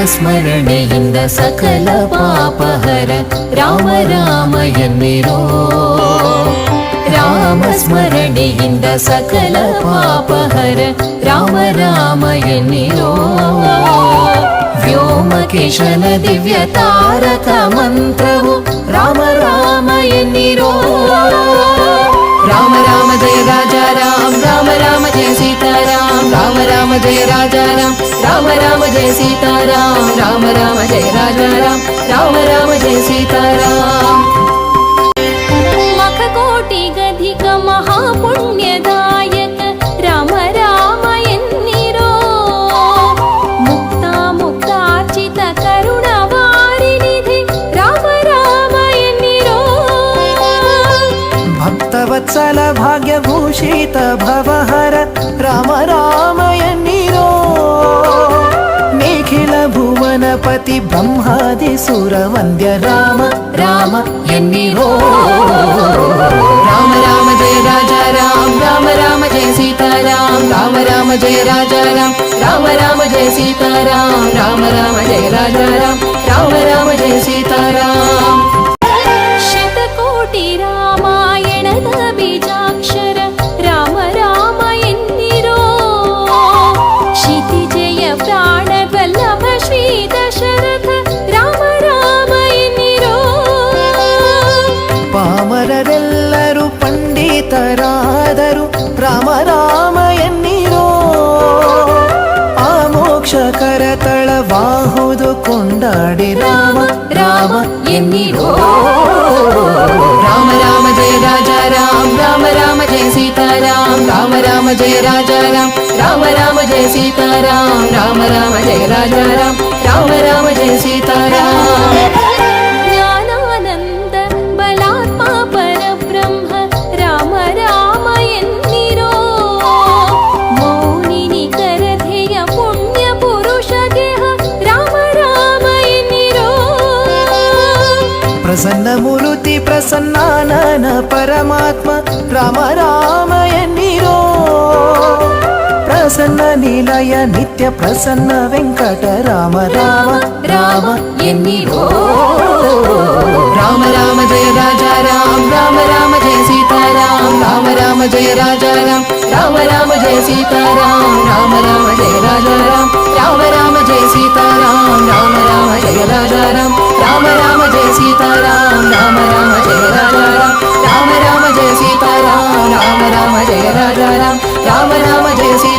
ರಾಮಸ್ಮರಣೆಯಿಂದ ಸಕಲ ಪಾಪಹರ ರಾಮ ರಾಮ ಎನ್ನಿರೋ ರಾಮಸ್ಮರಣೆಯಿಂದ ಸಕಲ ಪಾಪಹರ ರಾಮ ರಾಮ ಎನ್ನಿರೋ ವ್ಯೋಮಕೇಶನ ದಿವ್ಯ ತಾರಕ ಮಂತ್ರವು ರಾಮ ರಾಮ ಎನ್ನಿರೋ ರಾಮ ರಾಮ ಜಯ ರಾಜ ರಾಮ ರಾಮ ರಾಮ ಜಯ ಸೀತಾರಾಮ రామ జయ రాజారాం రామ రామ జయ సీతారాం రామ రామ జయ రాజారాం రామ రామ జయ సీతారాం. మఖకోటి భక్తవత్సల భాగ్యభూషిత భవః గణపతి బ్రహ్మాది సురవంద్య రామ రామ ఎన్నిరో రామ రామ జయ రాజా రామ రామ రామ జయ సీతారాం రామ రామ జయ రాజా రామ రామ రామ జయ సీతారాం రామ రామ జయ రాజా రామ రామ రామ జయ ఏదో కొండాడే రామ రామ ఎన్ని రామ రామ జయ రాజా రామ రామ రామ జయ సీతారాం రామ రామ జయ రాజా రామ రామ రామ జయ సీతారాం రామ రామ జయ రాజా రామ రామ రామ జయ సీతారాం. ప్రసన్నములుతి ప్రసన్నాన పరమాత్మ రామ రామయ నిరో ప్రసన్న నిలయ నిత్య ప్రసన్న వెంకట రామ రామ రామ ఎన్నిరో రామ రామ జయ రాజా రామ రామ రామ జయ సీతారాం రామ రామ జయ రాజా రామ రామ రామ జయ సీతారాం రామ రామ జయ రాజా రామ రామ రామ జయ సీతారాం రామ రామ జయ రాజా రామ రామ రామ సీతారాం రామ రామ జయ రాజా రామ. రామ రామ జయ సీతారాం రామ రామ జయ రాజా రామ. రామ రామ జయ సీ